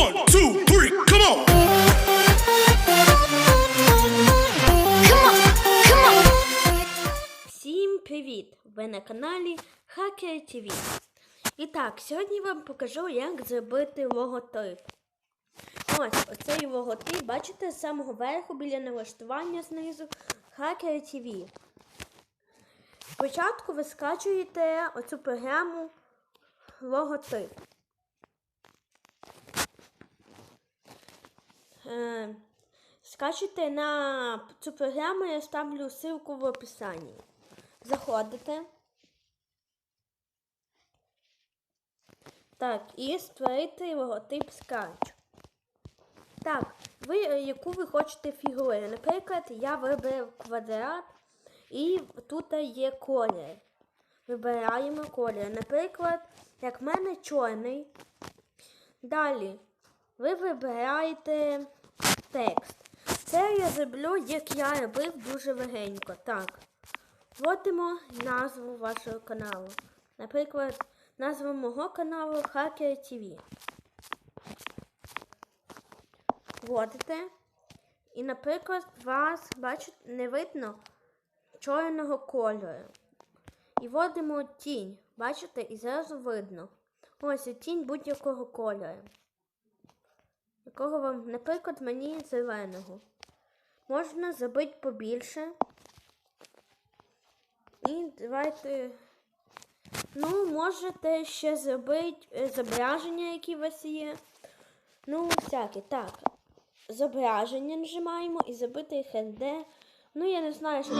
One, two, three, come on. Come on, come on. Всім привіт! Ви на каналі Hacker TV. І так, сьогодні я вам покажу, як зробити логотип. Ось оцей логотип, бачите, з самого верху біля налаштування знизу Hacker TV. Спочатку ви скачуєте оцю програму логотип. Е, скачуйте на цю програму, я ставлю ссылку в описанні. Заходите. Так, і створити логотип скач. Так, ви е, яку ви хочете фігуру. Наприклад, я вибрав квадрат і тут є колір. Вибираємо колір. Наприклад, як в мене чорний. Далі ви вибираєте текст. Це я зроблю, як я робив дуже легенько. Так. Вводимо назву вашого каналу. Наприклад, назву мого каналу Hacker TV. Вводите. І, наприклад, вас, бачите, не видно чорного кольору. І вводимо тінь. Бачите, і зразу видно. Ось тінь будь-якого кольору. Якого вам, наприклад, мені зеленого. Можна зробити побільше. І давайте. Ну, можете ще зробити е, зображення, які у вас є. Ну, всяке. Так. Зображення нажимаємо і зробити HD. Ну, я не знаю, що.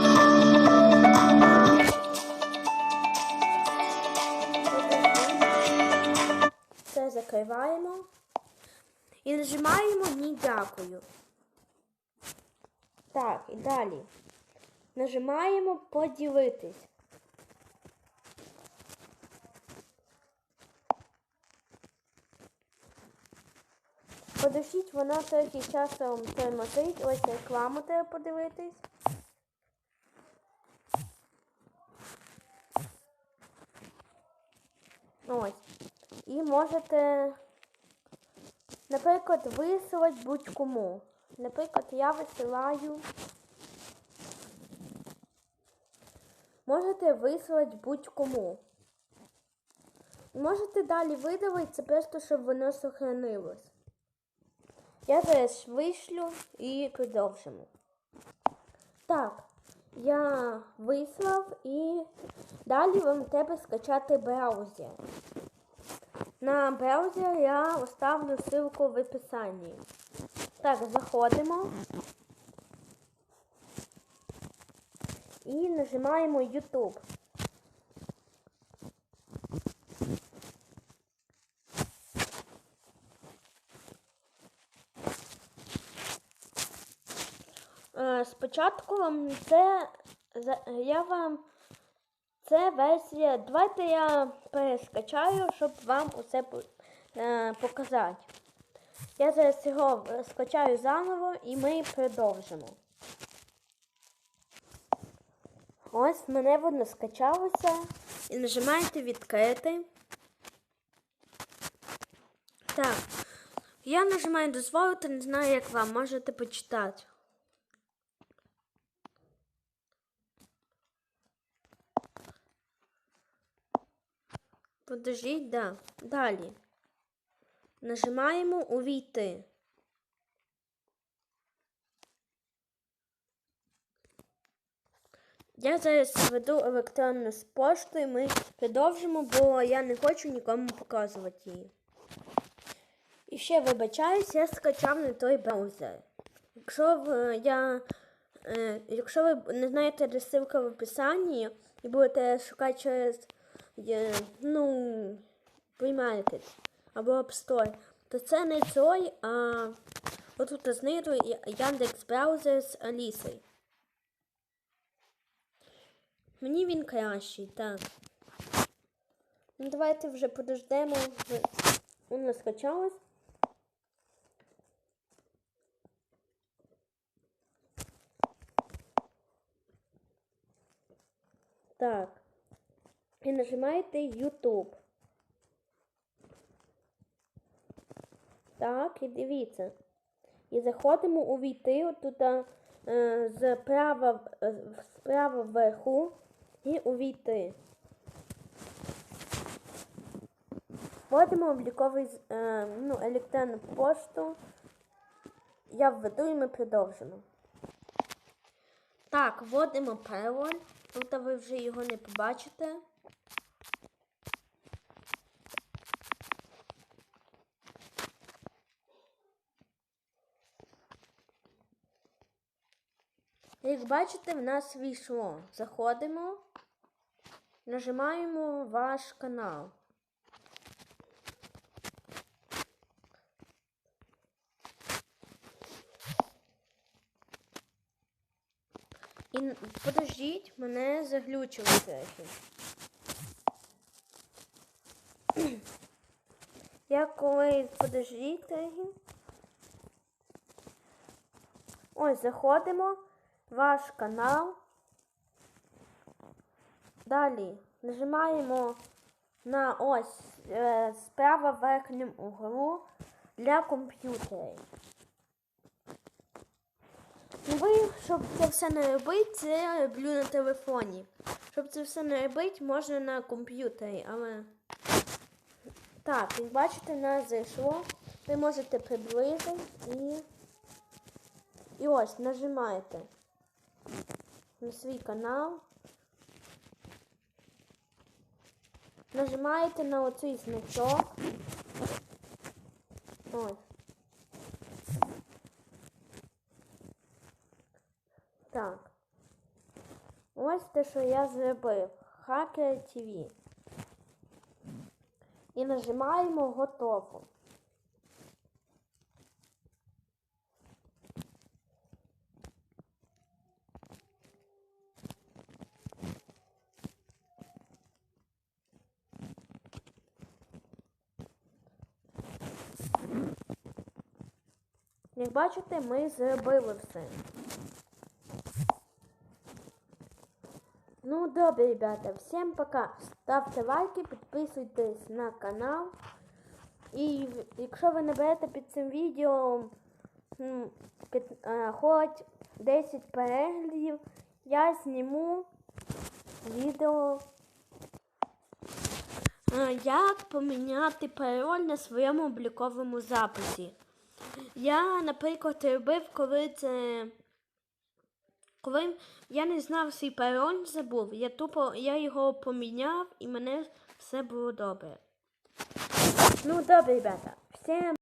Це закриваємо. І нажимаємо Ні дякую. Так, і далі. Нажимаємо поділитись. Подождіть, вона трохи часом тормозить. Ось рекламу треба подивитись. Ось. І можете, наприклад, висилати будь-кому. Наприклад, я висилаю. Можете вислати будь-кому. Можете далі видавити, це просто, щоб воно сохранилось. Я зараз вишлю і продовжимо. Так, я вислав і далі вам треба скачати браузер. На браузер я оставлю ссылку в описанні. Так, заходимо. І нажимаємо YouTube. Е, Спочатку вам це я вам це версія. Давайте я перескачаю, щоб вам усе е, показати. Я зараз його скачаю заново і ми продовжимо. Ось мене воно скачалося. І нажимаєте відкрити. Так. Я нажимаю дозволити, не знаю, як вам, можете почитати. Подождіть, да. Далі. Нажимаємо увійти. Я зараз веду електронну з поштою, ми продовжимо, бо я не хочу нікому показувати її. І ще вибачаюсь, я скачав не той браузер. Якщо я, е, якщо ви не знаєте, де ссылка в описанні і будете шукати через е, ну, приймаєте або App Store, то це не той, а отут знизу Яндекс браузер з Алісою. Мені він кращий, так. Ну, давайте вже подождемо. Воно скачалось. Так. І нажимаєте YouTube. Так, і дивіться. І заходимо у війти отут е, справа, е, справа вверху і увійти. Вводимо обліковий е, ну, електронну пошту. Я введу і ми продовжимо. Так, вводимо пароль. Тут ви вже його не побачите. Як бачите, в нас війшло. Заходимо, нажимаємо ваш канал. І подождіть, мене заглючило трохи. Я коли подождіть. Ось заходимо ваш канал. Далі нажимаємо на ось е, справа в верхньому углу для комп'ютерів. Ну, ви, щоб це все не робити, це я роблю на телефоні. Щоб це все не робити, можна на комп'ютері, але. Так, як бачите, нас зайшло. Ви можете приблизити і. І ось нажимаєте на свій канал. Нажимаєте на оцей значок. Ось. Так. Ось те, що я зробив. Hacker TV. І нажимаємо готово. Як бачите, ми зробили все. Ну, добре, ребята, всем пока. Ставте лайки, підписуйтесь на канал. І якщо ви наберете під цим відео під, е, хоч 10 переглядів, я зніму відео. е, Як поміняти пароль на своєму обліковому записі? Я, наприклад, робив, коли це. Коли я не знав свій пароль, забув. Я тупо я його поміняв і мене все було добре. Ну, добре, ребята. Всім